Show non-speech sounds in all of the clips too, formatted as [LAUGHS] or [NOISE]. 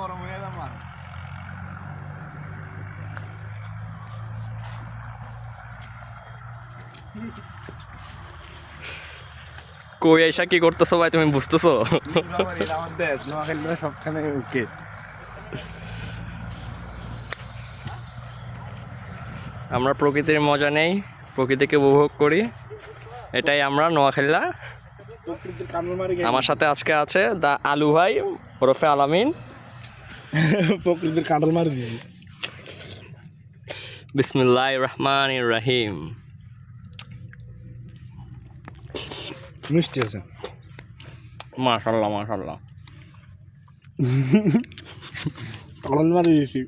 গরম হয়ে যাবে আমার কই এসা কি করতেছো ভাই? তুমি বুঝতেছো? আমার দেশ নোয়াখালী সবখানে ওকে আমরা প্রকৃতির মজা নেই প্রকৃতিকে উপভোগ করি। এটাই আমরা নোয়াখালীরা প্রকৃতির কামড় মারি আমার সাথে আজকে আছে দা আলু ভাই ওরফে আলামিন। প্রকৃতির কাঁঠাল মারি দিয়েছি বিসমুল্লাহ রহমান রাহিম মিষ্টি আছে। মাশাল্লাহ মাশাল্লাহ। কাঁঠাল মারি দিয়েছি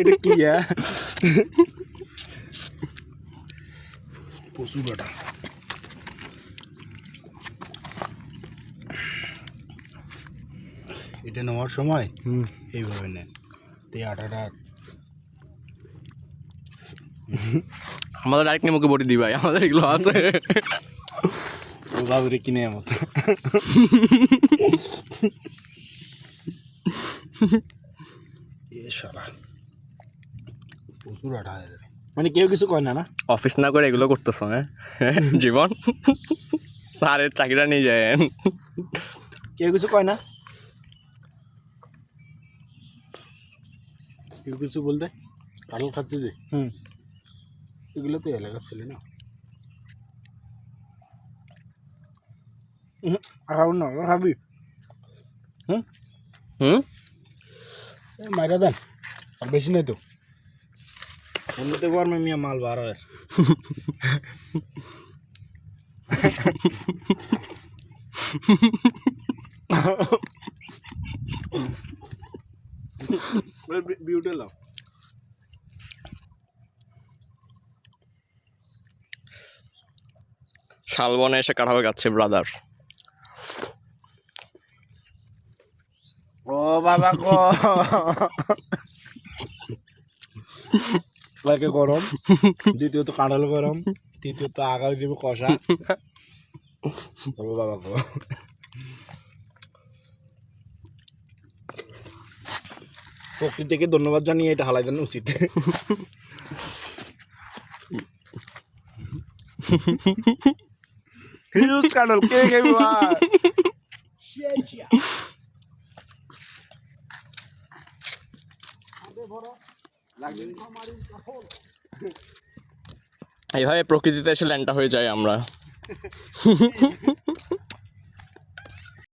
এটা কি হ্যাঁ? পশু বেটা। এটা নেওয়ার সময় হুম। এইভাবে নেন। তো এই আটাটা আমাদের ডাইরেক্ট মুখে বটি দি ভাই আমাদের এগুলো আছে। বাবুরে কিনে মতো এ সারা প্রচুর আটা হয়ে যাবে। মানে কেউ কিছু কয় না না? অফিস না করে এগুলো করতেছো হ্যাঁ? জীবন? স্যারের চাকরিটা নিয়ে যায় কেউ কিছু কয় না? কেউ কিছু বলতে কাটল খাচ্ছে যে হুম। এগুলো তো এলাকার ছেলে না। খাব না খাবি হুম? এ, মাইরা দেন আর বেশি নেই তো। এমনিতে গরমে মিয়া মাল বার হয়। [LAUGHS] বিউটি লাও শালবনে এসে কাঁঠাল গাচ্ছে ব্রাদার্স ও বাবা গো। একে গরম দ্বিতীয়ত কাঁঠাল গরম তৃতীয়ত আগামী দেবে কষা। ও বাবা গো। প্রকৃতিকে ধন্যবাদ জানিয়ে এটা হালাই দেন উচিত। হিউজ কে এইভাবে প্রকৃতিতে এসে ল্যান্ডটা হয়ে যায় আমরা।